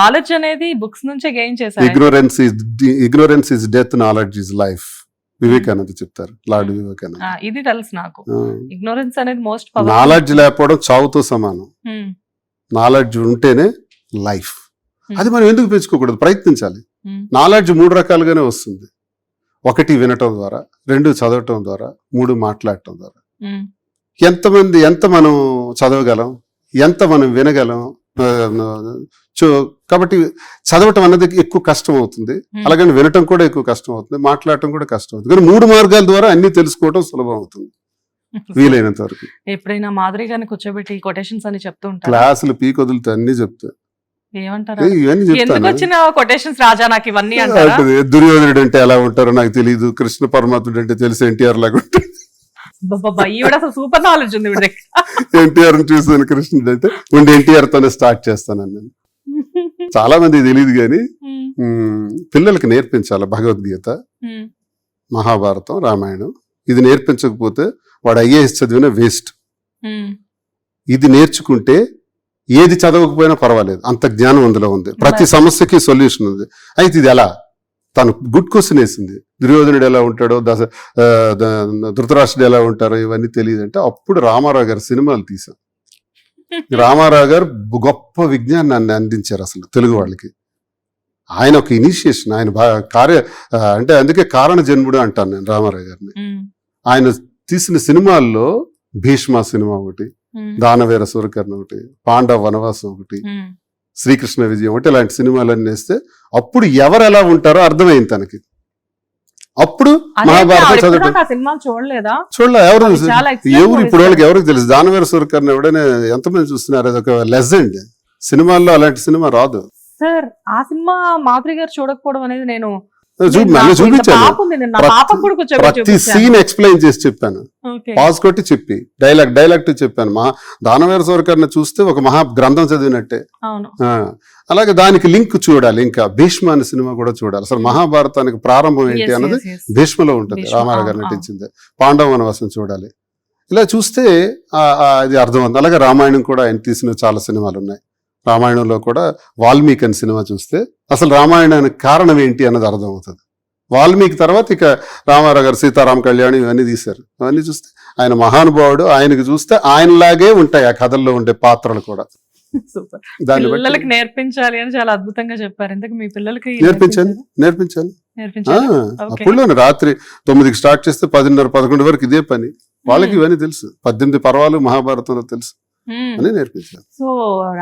Knowledge అనేది books నుంచే gain చేశారు. Ignorance is ignorance is death knowledge is life Vivekananda చెప్తారు. లార్డ్ వివేకానంద. ఆ, ఇది తెలుసు నాకు. ఇగ్నోరెన్స్ అనేది మోస్ట్ నాలెడ్జ్ లేకపోవడం చావుతో సమానం. నాలెడ్జ్ ఉంటేనే లైఫ్ అది మనం ఎందుకు పెంచుకోకూడదు? ప్రయత్నించాలి. నాలెడ్జ్ మూడు రకాలుగానే వస్తుంది. ఒకటి వినటం ద్వారా రెండు చదవటం ద్వారా మూడు మాట్లాడటం ద్వారా. ఎంతమంది ఎంత మనం చదవగలం? ఎంత మనం వినగలం చో- కాబట్టి చదవటం అన్నది ఎక్కువ కష్టం అవుతుంది. అలాగని వినటం కూడా ఎక్కువ కష్టం అవుతుంది. మాట్లాడటం కూడా కష్టం అవుతుంది. కానీ మూడు మార్గాల ద్వారా అన్ని తెలుసుకోవడం సులభం అవుతుంది. వీలైనంత వరకు. ఎప్పుడైనా మాధురి గారిని కూర్చోబెట్టి కొటేషన్స్ అని చెప్తూ ఉంటారు? క్లాసులు పీక్ వదిలితే అన్ని చెప్తా. దుర్యోధనుడు అంటే ఎలా ఉంటారో నాకు తెలియదు కృష్ణ పరమాత్ముడు అంటే తెలిసి ఎన్టీఆర్ లాగా బాబా ఈవిడ అసలు సూపర్ నాలెడ్జ్ ఉంది వీడి ఎన్టీఆర్ చూసాను కృష్ణుడు అంటే ఉండి ఎన్టీఆర్ తోనే స్టార్ట్ చేస్తాను నేను చాలా మంది తెలియదు కానీ ఉమ్, పిల్లలకి నేర్పించాలి భగవద్గీత మహాభారతం రామాయణం. ఇది నేర్పించకపోతే వాడు ఐఏఎస్ చదివిన వేస్ట్ ఇది నేర్చుకుంటే ఏది చదవకపోయినా పర్వాలేదు. అంత జ్ఞానం అందులో ఉంది. ప్రతి సమస్యకి సొల్యూషన్ ఉంది. అయితే ఇది ఎలా? తను గుడ్ క్వశ్చన్ వేసింది. దుర్యోధనుడు ఎలా ఉంటాడో దశ ధృతరాష్ట్రుడు ఎలా ఉంటారో ఇవన్నీ తెలియదు అంటే అప్పుడు రామారావు గారు సినిమాలు తీసాం రామారావు గారు గొప్ప విజ్ఞానాన్ని అందించారు అసలు తెలుగు వాళ్ళకి. ఆయన ఒక ఇనిషియేషన్ ఆయన కార్య అంటే అందుకే కారణ జన్ముడు అంటాను నేను రామారావు గారిని. ఆయన తీసిన సినిమాల్లో భీష్మ సినిమా ఒకటి దానవీర సూరకర్ణ ఒకటి పాండవ వనవాసం ఒకటి శ్రీకృష్ణ విజయం ఒకటి ఇలాంటి సినిమాలన్నీ వేస్తే అప్పుడు ఎవరు ఎలా ఉంటారో అర్థమైంది తనకి. అప్పుడు మహాభారతం సినిమాలు చూడలేదా? చూడలే ఎవరు ఎవరు ఇప్పుడు వాళ్ళకి. ఎవరికి తెలుసు? దానవీర సూరకర్ణ ఎవడైనా ఎంతమంది చూస్తున్నారు? అది ఒక లెజెండ్. సినిమాల్లో అలాంటి సినిమా రాదు. సార్ ఆ సినిమా మాధురి గారు చూడకపోవడం అనేది నేను చూపించాను. ప్రతి-. సీన్ ఎక్స్ప్లెయిన్ చేసి చెప్పాను. పాజ్ కొట్టి చెప్పి డైలాగ్ డైలాగ్ టు చెప్పాను. మహా దానవీర సూరకర్ణ చూస్తే ఒక మహా గ్రంథం చదివినట్టే. అలాగే దానికి లింక్ చూడాలి ఇంకా. భీష్మ అనే సినిమా కూడా చూడాలి. అసలు మహాభారతానికి ప్రారంభం ఏంటి అన్నది. భీష్మలో ఉంటుంది. రామారావు గారు నటించింది. పాండవ వనవాసం చూడాలి. ఇలా చూస్తే అది అర్థం అవుతుంది అలాగే రామాయణం కూడా ఆయన తీసిన చాలా సినిమాలు ఉన్నాయి. రామాయణంలో కూడా వాల్మీకి అని సినిమా చూస్తే అసలు రామాయణానికి కారణం ఏంటి అన్నది అర్థం అవుతుంది వాల్మీకి తర్వాత ఇక రామారావు గారు సీతారాం కళ్యాణం ఇవన్నీ తీశారు. అవన్నీ చూస్తే ఆయన మహానుభావుడు ఆయనకి చూస్తే ఆయనలాగే ఉంటాయి ఆ కథల్లో ఉండే పాత్రలు కూడా. పిల్లలకి నేర్పించాలి అని చాలా అద్భుతంగా చెప్పారు. ఇంతకు మీ పిల్లలకి నేర్పించాను నేర్పించాను. అప్పుడులోనే రాత్రి తొమ్మిదికి స్టార్ట్ చేస్తే పదిన్నర పదకొండు వరకు ఇదే పని. వాళ్ళకి ఇవన్నీ తెలుసు. పద్దెనిమిది పర్వాలు మహాభారతంలో తెలుసు. అని నేర్పించాను సో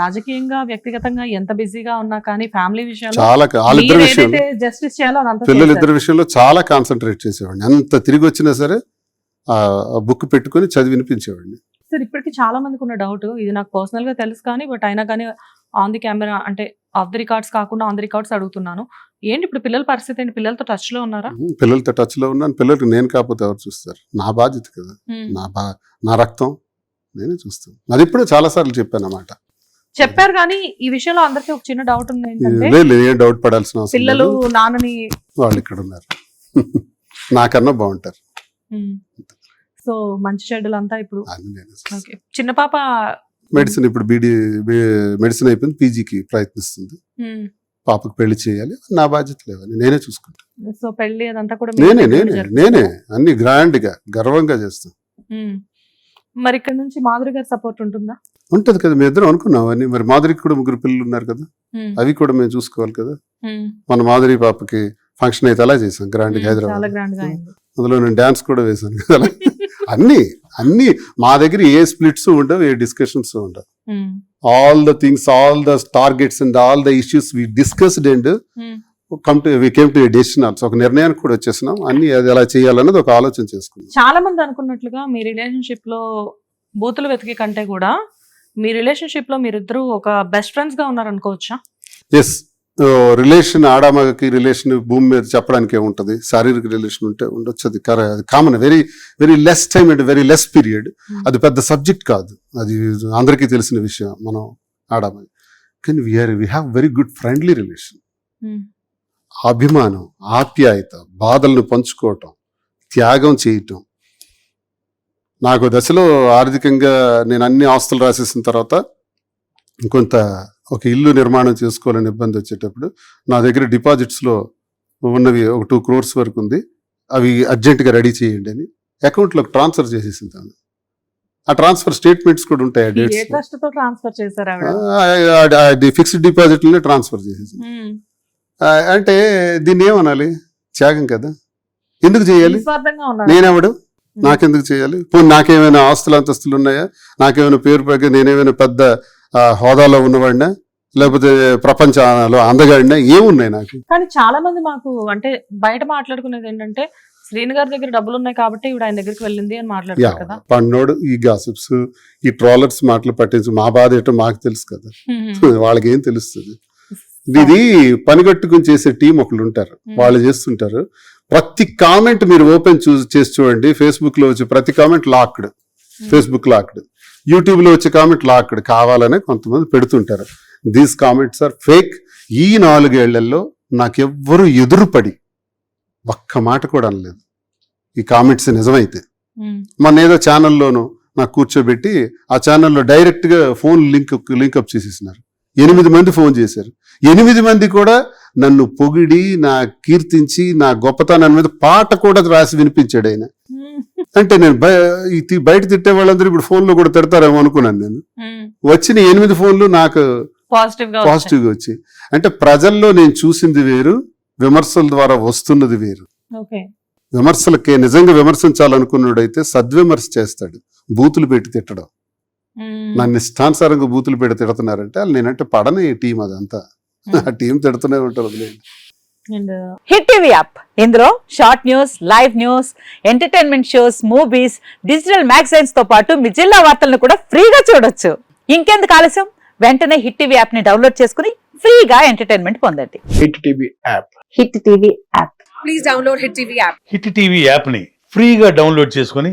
రాజకీయంగా వ్యక్తిగతంగా ఎంత బిజీగా ఉన్నా కానీ ఫ్యామిలీ విషయాల్లో చాలా వాళ్ళిద్దరి విషయంలో జస్టిస్ చేయాలో పిల్లలు. ఇద్దరి విషయంలో చాలా కాన్సన్ట్రేట్ చేసేవాడిని. ఎంత తిరిగి వచ్చినా సరే ఆ బుక్ పెట్టుకొని చదివి వినిపించేవాడిని. సార్ ఇప్పటికి చాలా మందికి ఉన్న డౌట్ ఇది నాకు పర్సనల్గా తెలుసు కానీ బట్ అయినా కానీ ఆన్ ది కెమెరా అంటే ఆఫ్ ది రికార్డ్స్ కాకుండా ఆన్ ది రికార్డ్స్ అడుగుతున్నాను. ఏంటి ఇప్పుడు పిల్లల పరిస్థితి ఏంటి? పిల్లలతో టచ్లో ఉన్నారా? పిల్లలతో టచ్లో ఉన్నాను. పిల్లలకి నేను కాకపోతే ఎవరు చూస్తారు? నా బాధ్యత కదా. నా బా నా రక్తం నేనే చూస్తాను. అది ఇప్పుడే చాలా సార్లు చెప్పాను అన్నమాట. చెప్పారు కానీ ఈ విషయంలో అందరికీ ఒక చిన్న డౌట్ ఉంది ఏంటంటే డౌట్ పడాల్సిన అవసరం పిల్లలు నాన్నని వాళ్ళు ఇక్కడ ఉన్నారు. నాకన్నా బాగుంటారు. సో మంచి చెడ్డలు అంతా ఇప్పుడు చిన్న పాప మెడిసిన్ ఇప్పుడు బీడీ మెడిసిన్ అయిపోయింది పీజీకి ప్రయత్నిస్తుంది. పాపకు పెళ్ళి చేయాలి నా బాధ్యత లేవని నేనే చూసుకుంటాను సో పెళ్ళి అదంతా కూడా నేనే నేనే? నేనే అన్ని గ్రాండ్గా గర్వంగా చేస్తాను. మరి ఇక్కడ నుంచి మాధురి గారి సపోర్ట్ ఉంటుందా ఉంటది కదా మీ ఇద్దరం అనుకున్నాం అని మరి మాధురికి కూడా ముగ్గురు పిల్లలు ఉన్నారు కదా. అవి కూడా మేము చూసుకోవాలి కదా. మన మాధురి పాపకి ఫంక్షన్ అయితే అలా చేసాం గ్రాండ్ హైదరాబాద్ అందులో నేను డాన్స్ కూడా వేశాను కదా. అన్ని అన్ని మా దగ్గర ఏ స్ప్లిట్స్ ఉండవు ఏ డిస్కషన్స్ ఉండవు. All the things all the targets and all the issues we discussed and. Come to we came to decision also ఒక నిర్ణయానికి కూడా వచ్చేసినాం అన్ని అది ఎలా చేయాలన్నది ఒక ఆలోచన చేసుకున్నాం. చాలా మంది అనుకున్నట్లుగా మీ రిలేషన్షిప్లో బూతులు వెతికే కంటే కూడా మీ రిలేషన్షిప్లో మీరిద్దరు ఒక బెస్ట్ ఫ్రెండ్స్గా ఉన్నారు అనుకోవచ్చా ఎస్ రిలేషన్ ఆడామగకి రిలేషన్ భూమి మీద చెప్పడానికి ఏముంటది? శారీరక రిలేషన్ ఉంటే ఉండొచ్చు అది common very very less time and very less period. అది పెద్ద సబ్జెక్ట్ కాదు. అది అందరికీ తెలిసిన విషయం మనం ఆడామని కానీ we're we have very good friendly relation. అభిమానం ఆప్యాయత బాధలను పంచుకోవటం త్యాగం చేయటం. నాకు దశలో ఆర్థికంగా నేను అన్ని ఆస్తులు రాసేసిన తర్వాత కొంత ఒక ఇల్లు నిర్మాణం చేసుకోవాలని ఇబ్బంది వచ్చేటప్పుడు నా దగ్గర డిపాజిట్స్లో ఉన్నవి ఒక టూ క్రోర్స్ వరకు ఉంది. అవి అర్జెంటుగా రెడీ చేయండి అని అకౌంట్లోకి ట్రాన్స్ఫర్ చేసేసింది ఆమె. ఆ ట్రాన్స్ఫర్ స్టేట్మెంట్స్ కూడా ఉంటాయి డేట్స్ ఫిక్స్డ్ డిపాజిట్లనే ట్రాన్స్ఫర్ చేసేసింది. అంటే దీన్ని ఏమనాలి? త్యాగం కదా. ఎందుకు చేయాలి? నేనెవడు? నాకెందుకు చేయాలి? పోనీ నాకేమైనా ఆస్తులు అంతస్తులు ఉన్నాయా? నాకేమైనా పేరు పైగా నేనేమైనా పెద్ద హోదాలో ఉన్నవాడినా? లేకపోతే ప్రపంచంలో అందగాడినా? ఏమున్నాయి నాకు? కానీ చాలా మంది మాకు అంటే బయట మాట్లాడుకునేది ఏంటంటే శ్రీను గారి దగ్గర డబ్బులు ఉన్నాయి కాబట్టి ఇవిడ ఆయన దగ్గరికి వెళ్ళింది అని కదా. పన్నోడు ఈ గాసిప్స్ ఈ ట్రాలర్స్ మాటలు పట్టించి మా బాధ ఏంటో మాకు తెలుసు కదా. వాళ్ళకి ఏం తెలుస్తుంది? ఇది పనిగట్టుకుని చేసే టీం ఒకళ్ళు ఉంటారు వాళ్ళు చేస్తుంటారు. ప్రతి కామెంట్ మీరు ఓపెన్ చూ చేసి చూడండి. ఫేస్బుక్లో వచ్చే ప్రతి కామెంట్ లాక్డ్. Facebook locked. యూట్యూబ్లో వచ్చే కామెంట్ లాక్డ్. కావాలనే కొంతమంది పెడుతుంటారు. These comments are fake. ఈ నాలుగేళ్ళలో నాకెవ్వరు ఎదురుపడి ఒక్క మాట కూడా అనలేదు. ఈ కామెంట్స్ నిజమైతే. మొన్న ఏదో ఛానల్లోనూ నాకు కూర్చోబెట్టి ఆ ఛానల్లో డైరెక్ట్గా ఫోన్ లింక్ లింకప్ చేసేసినారు. ఎనిమిది మంది ఫోన్ చేశారు ఎనిమిది మంది కూడా నన్ను పొగిడి నా కీర్తించి నా గొప్పతనం మీద పాట కూడా రాసి వినిపించాడు ఆయన. అంటే నేను బయట తిట్టే వాళ్ళందరూ ఇప్పుడు ఫోన్లో కూడా తిడతారేమో అనుకున్నాను నేను. వచ్చిన ఎనిమిది ఫోన్లు నాకు పాజిటివ్గా వచ్చాయి. వచ్చాయి అంటే ప్రజల్లో నేను చూసింది వేరు విమర్శల ద్వారా వస్తున్నది వేరు విమర్శలకి నిజంగా విమర్శించాలనుకున్నాడైతే సద్విమర్శ చేస్తాడు బూతులు పెట్టి తిట్టడం. నన్ను ఇష్టానుసారంగా బూతులు పెట్టి తిడుతున్నారంటే వాళ్ళు నేనంటే పడని టీం అదంతా. ఆ టీం తిడుతూనే ఉంటారు వదిలేయండి. And hit TV app. ఇందులో short news live news entertainment shows movies digital మ్యాగజైన్స్తో పాటు మీ జిల్లా వార్తలను కూడా ఫ్రీగా చూడొచ్చు. ఇంకెందుకు ఆలస్యం? వెంటనే హిట్ టీవీ యాప్ని డౌన్లోడ్ చేసుకుని ఫ్రీగా ఎంటర్టైన్మెంట్ పొందండి. Hit TV app. Hit TV app. Hit TV యాప్ని ఫ్రీగా డౌన్లోడ్ చేసుకొని